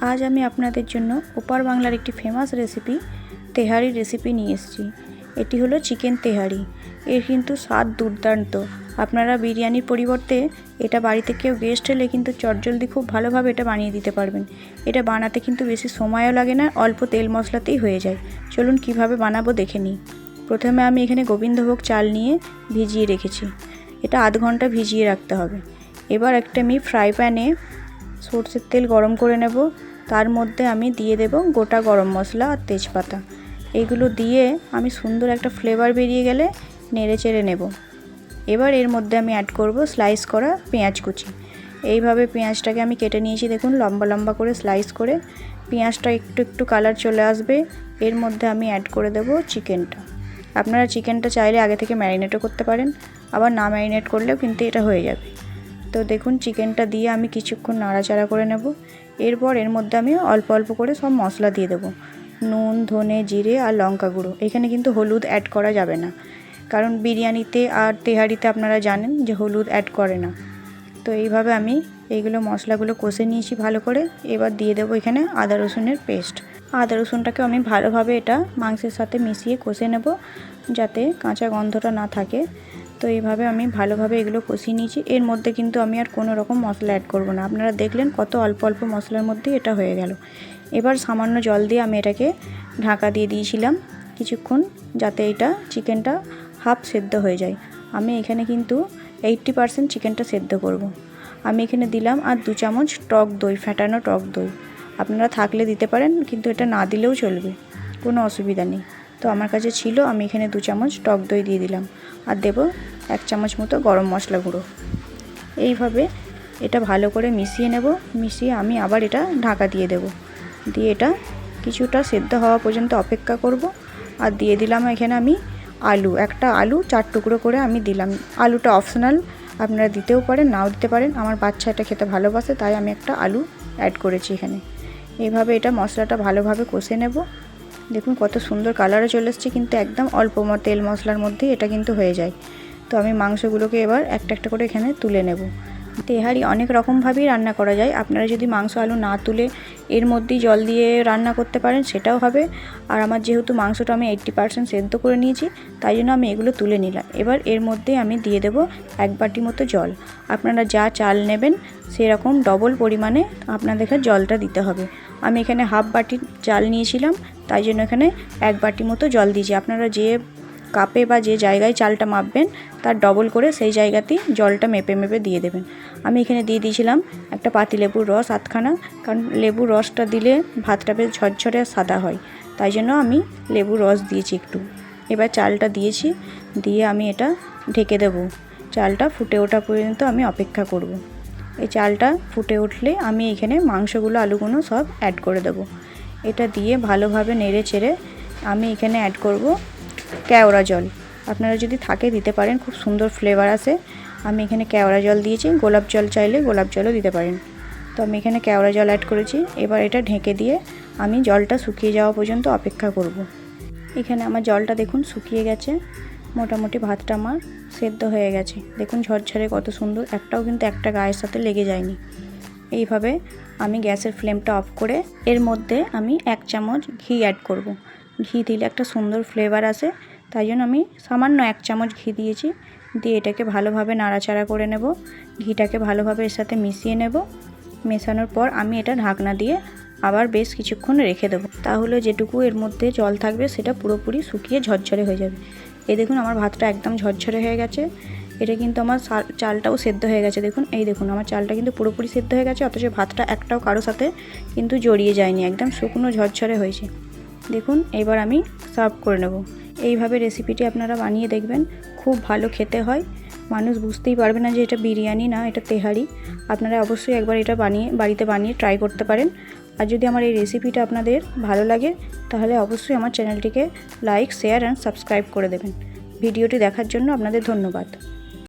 আজ আমি আপনাদের জন্য ওপার বাংলার একটি ফেমাস রেসিপি তেহারি রেসিপি নিয়ে এসেছি। এটি হলো চিকেন তেহারি। এর কিন্তু স্বাদ দুর্দান্ত। আপনারা বিরিয়ানির পরিবর্তে এটা বাড়িতে কেউ গেস্ট এলে কিন্তু চটজলদি খুব ভালোভাবে এটা বানিয়ে দিতে পারবেন। এটা বানাতে কিন্তু বেশি সময়ও লাগে না, অল্প তেল মশলাতেই হয়ে যায়। চলুন কীভাবে বানাবো দেখে নিই। প্রথমে আমি এখানে গোবিন্দভোগ চাল নিয়ে ভিজিয়ে রেখেছি। এটা আধ ঘণ্টা ভিজিয়ে রাখতে হবে। এবার একটা আমি ফ্রাই প্যানে সর্ষের তেল গরম করে নেব। তার মধ্যে আমি দিয়ে দেব গোটা গরম মশলা আর তেজপাতা। এইগুলো দিয়ে আমি সুন্দর একটা ফ্লেভার বেরিয়ে গেলে নেড়ে চেড়ে নেব। এবার এর মধ্যে আমি অ্যাড করব স্লাইস করা পেঁয়াজ কুচি। এইভাবে পেঁয়াজটাকে আমি কেটে নিয়েছি, দেখুন, লম্বা লম্বা করে স্লাইস করে। পেঁয়াজটা একটু একটু কালার চলে আসবে। এর মধ্যে আমি অ্যাড করে দেব চিকেনটা আপনারা চিকেনটা চাইলে আগে থেকে ম্যারিনেটও করতে পারেন। আবার না ম্যারিনেট করলেও কিন্তু এটা হয়ে যাবে। তো দেখুন চিকেনটা দিয়ে আমি কিছুক্ষণ নাড়াচাড়া করে নেব। এরপর এর মধ্যে আমি অল্প অল্প করে সব মশলা দিয়ে দেবো। নুন, ধনে, জিরে আর লঙ্কা গুঁড়ো। এখানে কিন্তু হলুদ অ্যাড করা যাবে না। কারণ বিরিয়ানিতে আর তেহারিতে আপনারা জানেন যে হলুদ অ্যাড করে না। তো এইভাবে আমি এইগুলো মশলাগুলো কষে নিয়েছি ভালো করে। এবার দিয়ে দেবো এখানে আদা রসুনের পেস্ট আদা রসুনটাকে আমি ভালোভাবে এটা মাংসের সাথে মিশিয়ে কষে নেব যাতে কাঁচা গন্ধটা না থাকে। তো এইভাবে আমি ভালোভাবে এগুলো কষিয়ে নিয়েছি। এর মধ্যে কিন্তু আমি আর কোনো রকম মশলা অ্যাড করব না। আপনারা দেখলেন কত অল্প অল্প মশলার মধ্যে এটা হয়ে গেল। এবার সামান্য জল দিয়ে আমি এটাকে ঢাকা দিয়ে দিয়েছিলাম কিছুক্ষণ যাতে এটা চিকেনটা হাফ সেদ্ধ হয়ে যায়। আমি এখানে কিন্তু এইট্টি পারসেন্ট চিকেনটা সেদ্ধ করব। আমি এখানে দিলাম আর দু চামচ টক দই ফ্যাটানো টক দই। আপনারা থাকলে দিতে পারেন, কিন্তু এটা না দিলেও চলবে। কোনো অসুবিধা নেই। তো আমার কাছে ছিল, আমি এখানে দু চামচ টক দই দিয়ে দিলাম। আর দেব এক চামচ মতো গরম মশলা গুঁড়ো। এইভাবে এটা ভালো করে মিশিয়ে নেব। মিশিয়ে আমি আবার এটা ঢাকা দিয়ে দেব। দিয়ে এটা কিছুটা সেদ্ধ হওয়া পর্যন্ত অপেক্ষা করব। আর দিয়ে দিলাম এখানে আমি আলু। একটা আলু চার টুকরো করে আমি দিলাম। আলুটা অপশনাল, আপনারা দিতেও পারেন, নাও দিতে পারেন। আমার বাচ্চা এটা খেতে ভালোবাসে, তাই আমি একটা আলু অ্যাড করেছি এখানে। এইভাবে এটা মশলাটা ভালোভাবে কষে নেব। দেখুন কত সুন্দর কালারও চলে এসছে, কিন্তু একদম অল্প তেল মশলার মধ্যেই এটা কিন্তু হয়ে যায়। তো আমি মাংসগুলোকে এবার একটা একটা করে এখানে তুলে নেব। তেহারি অনেক রকমভাবেই রান্না করা যায়। আপনারা যদি মাংস, আলু না তুলে এর মধ্যেই জল দিয়ে রান্না করতে পারেন, সেটাও হবে। আর আমার যেহেতু মাংসটা আমি এইট্টি পারসেন্ট সেদ্ধ করে নিয়েছি, তাই জন্য আমি এগুলো তুলে নিলাম। এবার এর মধ্যে আমি দিয়ে দেব এক বাটি মতো জল। আপনারা যা চাল নেবেন, সেরকম ডবল পরিমাণে আপনাদেরকে জলটা দিতে হবে। আমি এখানে হাফ বাটি চাল নিয়েছিলাম, তাই জন্য এখানে এক বাটি মতো জল দিয়েছি। আপনারা যে কাপে বা যে জায়গায় চালটা মাপবেন, তার ডবল করে সেই জায়গাতেই জলটা মেপে মেপে দিয়ে দেবেন। আমি এখানে দিয়ে দিয়েছিলাম একটা পাতি লেবুর রস আধখানা, কারণ লেবুর রসটা দিলে ভাতটা বেশ ঝরঝরে সাদা হয়। তাই জন্য আমি লেবুর রস দিয়েছি একটু। এবার চালটা দিয়েছি, দিয়ে আমি এটা ঢেকে দেবো। চালটা ফুটে ওঠা পর্যন্ত আমি অপেক্ষা করব। এই চালটা ফুটে উঠলে আমি এখানে মাংসগুলো, আলুগুলো সব অ্যাড করে দেবো। এটা দিয়ে ভালোভাবে নেড়ে চেড়ে আমি এখানে অ্যাড করব কেওড়া জল। আপনারা যদি থাকে দিতে পারেন, খুব সুন্দর ফ্লেভার আসে আমি এখানে কেওড়া জল দিয়েছি, গোলাপ জল চাইলে গোলাপ জলও দিতে পারেন। তো আমি এখানে কেওড়া জল অ্যাড করেছি। এবার এটা ঢেকে দিয়ে আমি জলটা শুকিয়ে যাওয়া পর্যন্ত অপেক্ষা করব। এখানে আমার জলটা দেখুন শুকিয়ে গেছে। মোটামুটি ভাতটা আমার সেদ্ধ হয়ে গেছে। দেখুন ঝরঝরে কত সুন্দর। একটাও কিন্তু একটা গায়ের সাথে লেগে যায়নি। এইভাবে আমি গ্যাসের ফ্লেমটা অফ করে এর মধ্যে আমি এক চামচ ঘি অ্যাড করব। ঘি দিলে একটা সুন্দর ফ্লেভার আসে। তাই জন্য আমি সামান্য এক চামচ ঘি দিয়েছি। দিয়ে এটাকে ভালোভাবে নাড়াচাড়া করে নেব। ঘিটাকে ভালোভাবে এর সাথে মিশিয়ে নেব। মেশানোর পর আমি এটা ঢাকনা দিয়ে আবার বেশ কিছুক্ষণ রেখে দেবো। তাহলে যেটুকু এর মধ্যে জল থাকবে, সেটা পুরোপুরি শুকিয়ে ঝরঝরে হয়ে যাবে। এই দেখুন, আমার ভাতটা একদম ঝরঝরে হয়ে গেছে। এটা কিন্তু আমার চালটাও সেদ্ধ হয়ে গেছে। দেখুন, এই দেখুন, আমার চালটা কিন্তু পুরোপুরি সেদ্ধ হয়ে গেছে, অথচ ভাতটা একটাও কারও সাথে কিন্তু জড়িয়ে যায়নি। একদম শুকনো ঝরঝরে হয়েছে। দেখুন এবার আমি সার্ভ করে নেব। এইভাবে রেসিপিটি আপনারা বানিয়ে দেখবেন, খুব ভালো খেতে হয়। মানুষ বুঝতেই পারবে না যে এটা বিরিয়ানি না, এটা তেহারি। আপনারা অবশ্যই একবার এটা বানিয়ে, বাড়িতে বানিয়ে ট্রাই করতে পারেন। আর যদি আমার এই রেসিপিটা আপনাদের ভালো লাগে, তাহলে অবশ্যই আমার চ্যানেলটিকে লাইক শেয়ার অ্যান্ড সাবস্ক্রাইব করে দেবেন। ভিডিওটি দেখার জন্য আপনাদের ধন্যবাদ।